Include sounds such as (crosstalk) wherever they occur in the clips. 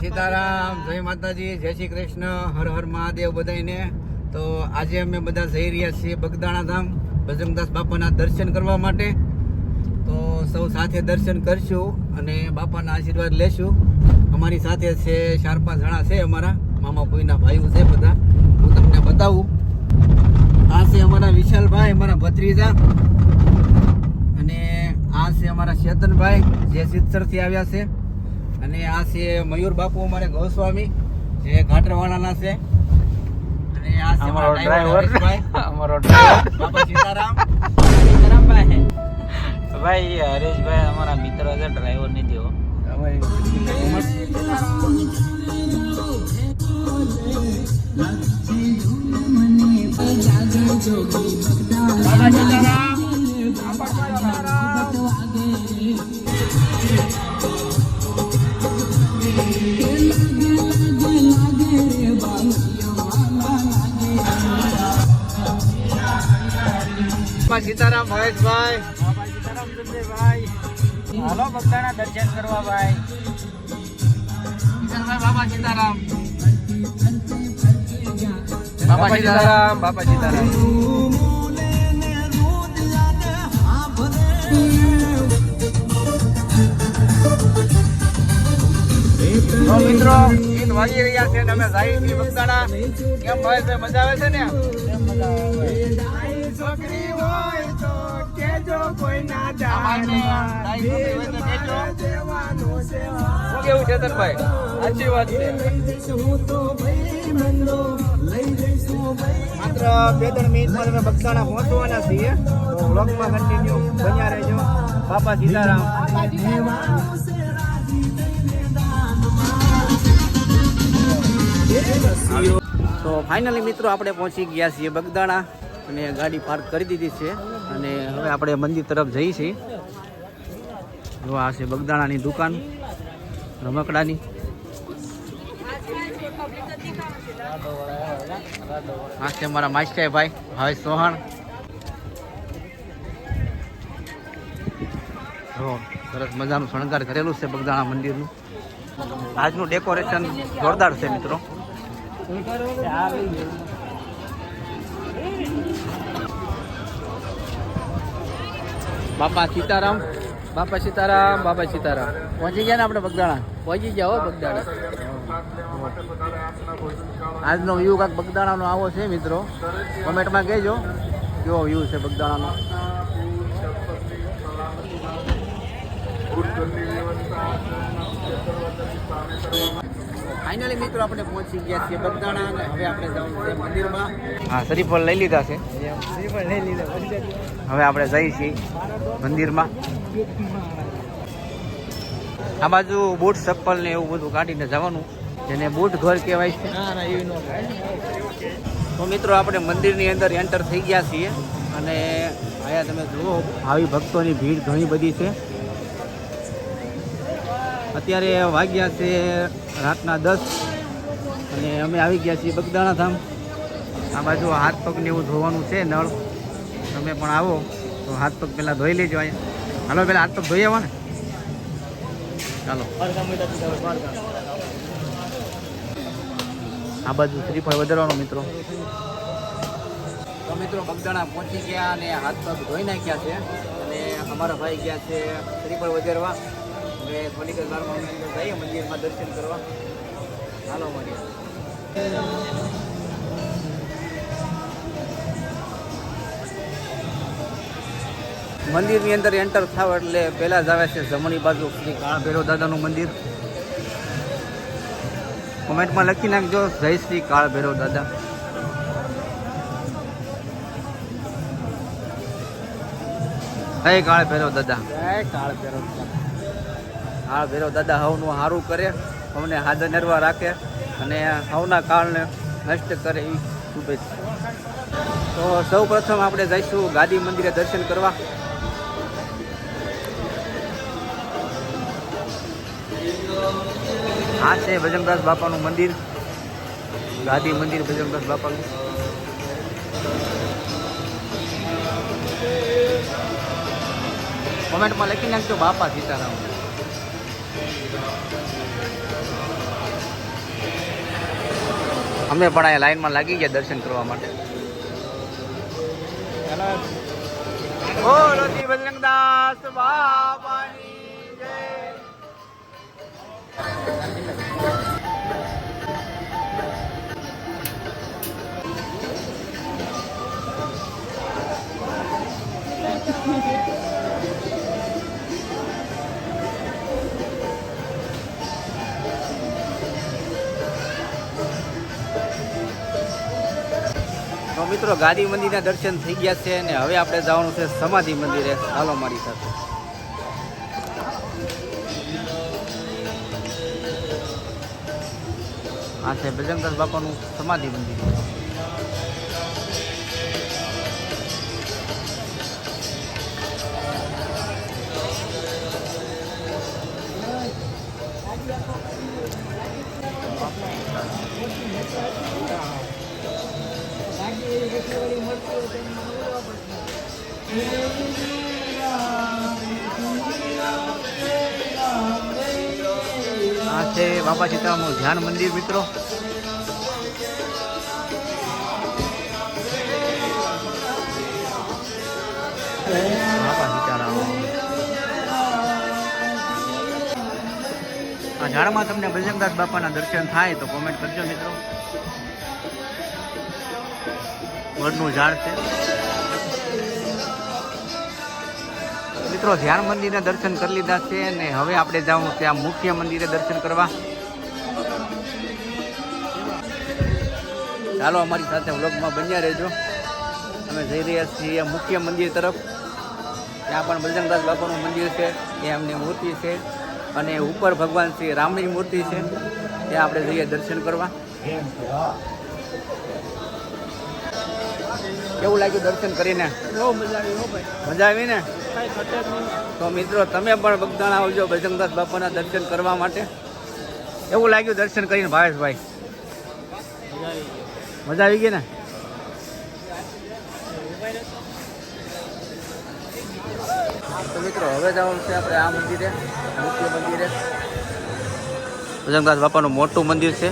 સીતારામ, જય માતાજી, જય શ્રી કૃષ્ણ, હર હર મહાદેવ બધાને તો આજે અમે બધા જઈ રહ્યા છીએ બગદાણા ધામ બજરંગદાસ બાપાના દર્શન કરવા માટે. તો સૌ સાથે દર્શન કરશું અને બાપાના આશીર્વાદ લેશું. અમારી સાથે છે ચાર પાંચ જણા છે અમારા, મામા ભોઈના ભાઈઓ છે બધા. હું તમને બતાવું. આ છે અમારા વિશાલભાઈ, અમારા ભત્રીજા. અને આ છે અમારા ચેતનભાઈ, જે સિત્સરથી આવ્યા છે. અને આ છે મયુર બાપુ અમારે ગોસ્વામી જે ઘાટરવાળાના છે. અને આ છે અમારો ડ્રાઈવર (laughs) અમારો ડ્રાઈવર બાપા સીતારામ. સીતારામભાઈ. ભાઈ હરેશભાઈ અમારા મિત્ર છે ડ્રાઈવર નથી હો બાબા સીતારામ. સીતારામ મહેશભાઈ હાલો ભક્તાના દર્શન કરવા ભાઈ. સીતારામ. બાબા સીતારામ. બાપા સીતારામ. તો મિત્રો ગીત વાગી રહ્યા છે અને અમે જાય છીએ ભક્તાણા. કેમ ભાઈ મજા આવે છે ને? છોકરી હોય તો કેજો કોઈ ના શું કેવું ચેતનભાઈ સાચી વાત છે. માત્ર બે ત્રણ મિનિટમાં તમે બગદાણા પહોંચવાના છીએ. તો વ્લોગમાં કન્ટિન્યુ બન્યા રહેજો. બાપા સીતારામ. તો ફાઇનલી મિત્રો આપણે પહોંચી ગયા છીએ બગદાણા. અને ગાડી પાર્ક કરી દીધી છે. અને હવે આપણે મંદિર તરફ જઈએ છીએ. જો આ છે બગદાણાની દુકાન, રમકડાની. આ છે મારા માસ્ટર ભાઈ હવે સોહણ જો, સરસ મજાનું શણગાર કરેલું છે બગદાણા મંદિરનું. આજનું ડેકોરેશન જોરદાર છે મિત્રો. બાપા સીતારામ બાપા સીતારામ બાપા સીતારામ. પહોંચી ગયા ને આપણે બગદાણા? પહોંચી ગયા હો બગદાણા. આજનો વ્યૂ કાંક બગદાણાનો આવો છે મિત્રો. કોમેન્ટમાં કહેજો. કેવો વ્યૂ છે બગદાણાનો? ફાઇનલી મિત્રો આપણે પહોંચી ગયા છીએ બગદાણા અને હવે આપણે જવું છે મંદિરમાં. હા શ્રીફળ લઈ લીધા છે. હવે આપણે જઈએ છીએ મંદિરમાં. આ બાજુ બૂટ ચપ્પલ ને એવું બધું કાઢીને જવાનું જેને બૂટ ઘર કહેવાય છે. તો મિત્રો આપણે મંદિરની અંદર એન્ટર થઈ ગયા છીએ અને અહીંયા તમે જુઓ આવી ભક્તોની ભીડ ઘણી બધી છે. અત્યારે વાગ્યા છે રાતના દસ અને અમે આવી ગયા છીએ બગદાણા ધામ આ બાજુ હાથ પગને એવું ધોવાનું છે, નળ. તમે પણ આવો. તો હાથ પગ પહેલાં ધોઈ લેજો અહીંયા. હાલો, પહેલાં હાથ પગ ધોઈ આવો ને. ચાલો. આ બાજુ શ્રીફળ વધારવાનો મિત્રો. તો મિત્રો બગદાણા પહોંચી ગયા અને હાથ પગ ધોઈ નાખ્યા છે. અને અમારા ભાઈ ગયા છે શ્રીફળ વધારવા. હવે અમે અંદર જઈએ, મંદિરમાં દર્શન કરવા. હાલો મળીએ. મંદિરની અંદર એન્ટર થાવ એટલે પહેલાં જ આવે છે જમણી બાજુ શ્રી કાળા ભૈરવ દાદાનું મંદિર. કોમેન્ટમાં લખી નાખજો, જય શ્રી કાળ ભૈરવ દાદા. જય કાળ ભૈરવ દાદા કાળ ભૈરવ કાળ ભૈરવ દાદા હવનું સારું કરે અમને હાજર નરવા રાખે અને હવના કારણે નષ્ટ કરે એ શુભેચ્છા. તો સૌ પ્રથમ આપણે જઈશું ગાદી મંદિરે દર્શન કરવા. આ છે ભજનદાસ બાપાનું મંદિર. ગાદી મંદિર ભજનદાસ બાપાનું. કોમેન્ટમાં લખી નાખજો બાપા સીતારામ. અમે પણ અહીંયા લાઈનમાં લાગી ગયા દર્શન કરવા માટે. બોલો શ્રી બજરંગદાસ બાબાની મિત્રો, ગાદી મંદિરના દર્શન થઈ ગયા છે અને હવે આપણે જવાનું છે સમાધિ મંદિરે. ચાલો મારી સાથે. આ છે બજરંગદાસ બાપાનું સમાધિ મંદિર. બાપા ધ્યાન મંદિર મિત્રો. ઝાડમાં તમને બજરંગદાસ બાપાના દર્શન થાય તો કોમેન્ટ કરજો મિત્રો. વડનું ઝાડ છે. મિત્રો, ધ્યાન મંદિરના દર્શન કરી લીધા છે અને હવે આપણે જાઉં ત્યાં મુખ્ય મંદિરે દર્શન કરવા. ચાલો અમારી સાથે વ્લોગમાં બન્યા રહેજો. અમે જઈ રહ્યા છીએ મુખ્ય મંદિર તરફ. ત્યાં પણ બજરંગદાસ બાપાનું મંદિર છે ત્યાં એમની મૂર્તિ છે અને ઉપર ભગવાન શ્રી રામની મૂર્તિ છે. ત્યાં આપણે જઈએ દર્શન કરવા. કેવું લાગ્યું દર્શન કરીને? મજા આવી ને? તો મિત્રો તમે પણ બગદાણા આવજો બજરંગદાસ બાપાના દર્શન કરવા માટે. એવું લાગ્યું દર્શન કરીને ભાવેશભાઈ? મજા આવી ગઈ ને? તો મિત્રો, હવે જવાનું છે આપણે આ મંદિરે મુખ્ય મંદિરે. બજરંગદાસ બાપાનું મોટું મંદિર છે.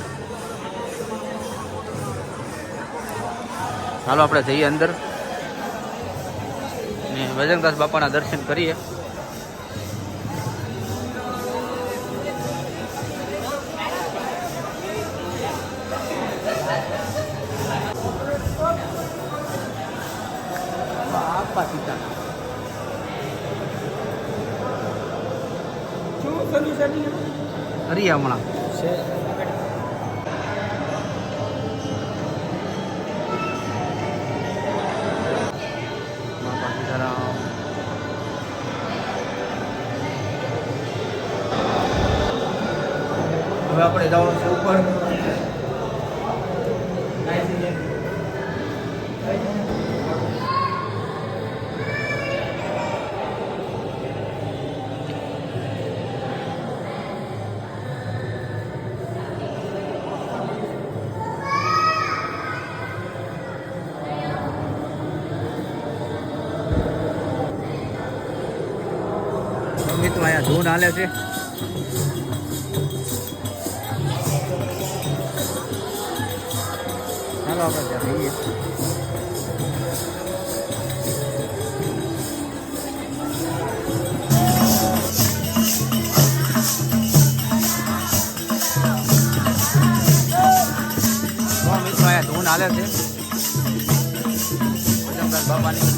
ચાલો આપણે જઈએ અંદર. ને બજરંગદાસ બાપાના દર્શન કરીએ. બાપા હરી હમણાં હવે આપણે જવાનું છે ઉપર. મિત્રો હાલે છે. ચાલો આપણે ત્યાં જઈએ ધૂન હાલે છે. બજરંગદાસ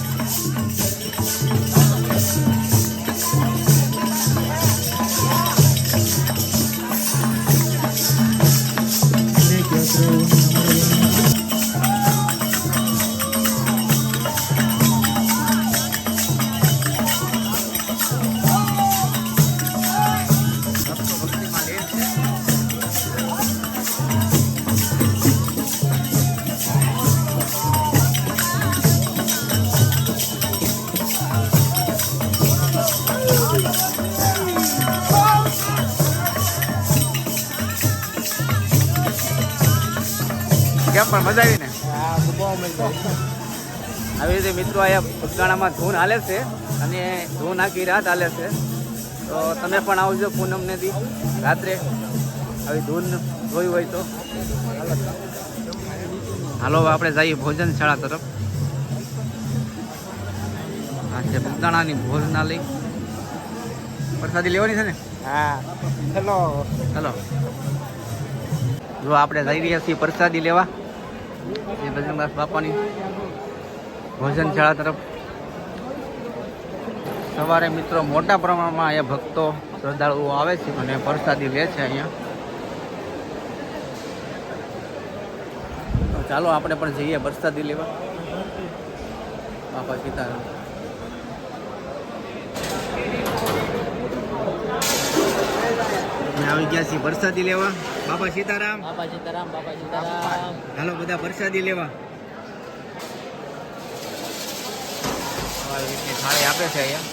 કેમ પણ મજા આવી. ને આવી રીતે મિત્રો અહીંયા ઉદગાણામાં ધૂન હાલે છે અને ધૂન આખી રાત હાલે છે. તો તમે પણ આવજો પૂનમને દી રાત્રે. આવી ધૂન જોઈ હોય તો. હાલો આપણે જઈએ ભોજનશાળા તરફ. આ છે બગદાણાની ભોજનાલય. પ્રસાદી લેવાની છે ને? હા હેલો. હેલો. જો આપણે જઈ રહ્યા છીએ પ્રસાદી લેવા. એ બજરંગદાસ બાપાની ભોજનશાળા તરફ. સવારે મિત્રો મોટા પ્રમાણમાં અહીંયા ભક્તો, શ્રદ્ધાળુઓ આવે છે અને પ્રસાદી લે છે અહીંયા. ચાલો આપણે પણ જઈએ પ્રસાદી લેવા. બાપા સીતારામ. આવી ગયા છીએ પ્રસાદી લેવા. બાપા સીતારામ. બાપા સીતારામ બાપા સીતારામ. હાલો બધા પ્રસાદી લેવા. થાળી આપે છે અહીંયા.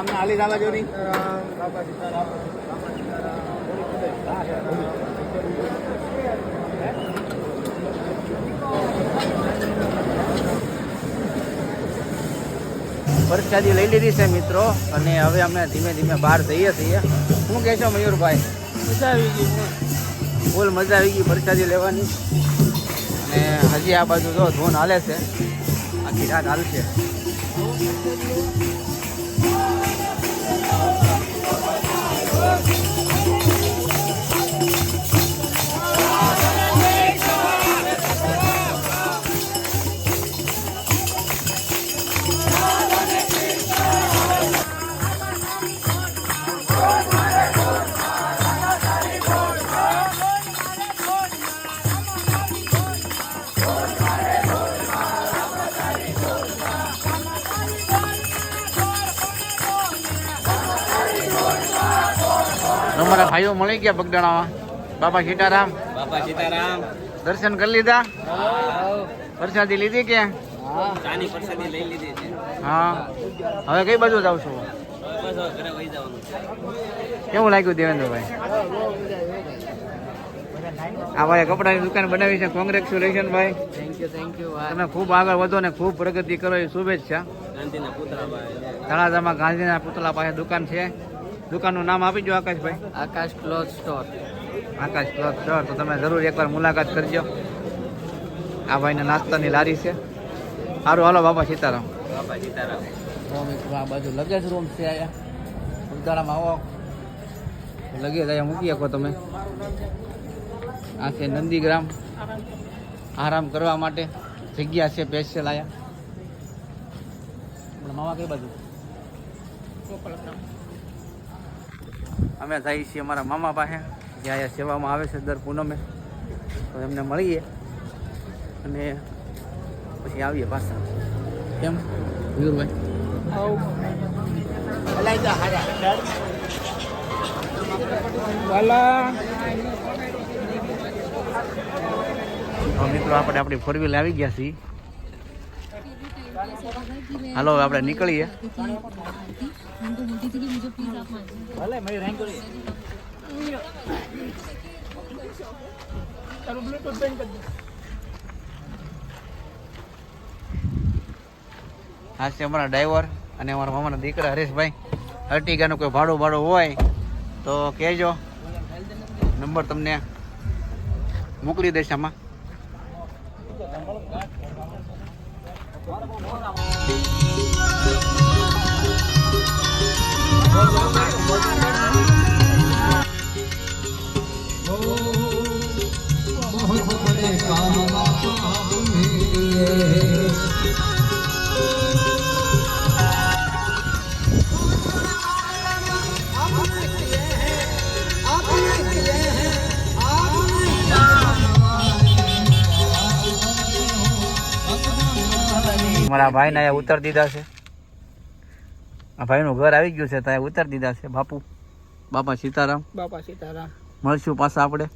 અમને હાલી જવા જો નહીં. બાપા સીતારામ. પ્રસાદી લઈ લીધી છે મિત્રો. અને હવે અમે ધીમે ધીમે બહાર જઈએ છીએ. શું કહેશો મયુરભાઈ? મજા આવી ગઈ ફૂલ મજા આવી ગઈ પ્રસાદી લેવાની? અને હજી આ બાજુ જો ધૂન હાલે છે. આખી રાત હાલશે. અમારા ભાઈઓ મળી ગયા બગદાણામાં. બાપા સીતારામ. બાપા સીતારામ. દર્શન કરી લીધા? પ્રસાદી લીધી કે? હા. હવે કઈ બાજુ જાવ છું? કેવું લાગ્યું દેવેન્દ્રભાઈ? આ ભાઈ કપડાની દુકાન બનાવી છે. કોંગ્રેચ્યુલેશન ભાઈ. થેન્ક યુ થેન્ક યુ તમે ખૂબ આગળ વધો ને ખૂબ પ્રગતિ કરો એ શુભેચ્છા. તળાજામાં ગાંધીના પુતળા પાસે દુકાન છે. દુકાનનું નામ આપી દો આકાશભાઈ. Akash cloth store. Akash cloth store. તો તમે જરૂર એકવાર મુલાકાત કરજો. આ ભાઈને નાસ્તાની લારી છે. સારું હાલો બાપા સીતારામ. બાપા સીતારામ. આ બાજુ લગેજ રૂમ છે અહીંયા ઉદાળામાં આવો. લગેજ અહીંયા મૂકી શકો તમે. આ છે નંદીગ્રામ. આરામ કરવા માટે જગ્યા છે સ્પેશિયલ આયા. આપણા મામા કઈ બાજુ? અમે જઈએ છીએ અમારા મામા પાસે. જે અહીંયા સેવામાં આવે છે દર પૂનમે. તો એમને મળીએ. અને પછી આવીએ પાછા. કેમ? મયુરભાઈ મિત્રો આપણે આપણી ફોર વ્હીલ આવી ગયા છીએ. હાલો હવે આપણે નીકળીએ. હા છે અમારા ડ્રાઈવર અને અમારા મામાના દીકરા હરેશભાઈ. અર્ટિગાનું કોઈ ભાડું ભાડું હોય તો કહેજો. નંબર તમને મોકલી દઈશ આમાં. 了，抓得我摸。મારા ભાઈને અહીંયા ઉતાર દીધા છે. આ ભાઈનું ઘર આવી ગયું છે ત્યાં ઉતાર દીધા છે બાપુ. બાપા સીતારામ. બાપા સીતારામ. મળશું પાછા આપણે.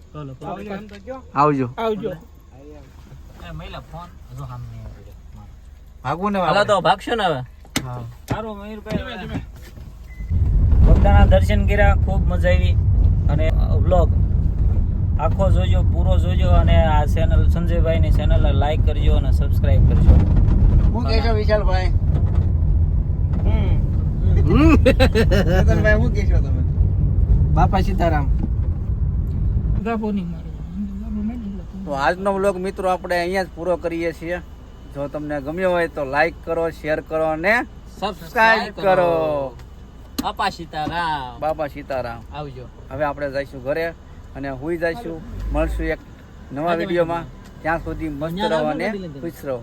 આવજો. આવજો. ભાગવું ને હાલો તો ભાગશો ને હવે? સારું મયુરભાઈ દર્શન કર્યા ખૂબ મજા આવી. અને વ્લોગ. આખો જોજો પૂરો જોજો અને આ ચેનલ સંજયભાઈની ચેનલ લાઈક કરજો અને સબસ્ક્રાઈબ કરજો. શું કહેશો વિશાલભાઈ? હમ. ચેતનભાઈ તમે? બાપા સીતારામ. તો આજનો વ્લોગ મિત્રો આપણે અહીંયા જ પૂરો કરીએ છીએ. જો તમને ગમ્યો હોય તો લાઈક કરો શેર કરો અને સબસ્ક્રાઇબ કરો. બાપા સીતારામ. બાપા સીતારામ. આવજો. હવે આપણે જઈશું ઘરે અને હુઈ જઈશું. મળશું એક નવા વિડીયોમાં. ત્યાં સુધી મસ્ત રહો અને ખુશ રહો.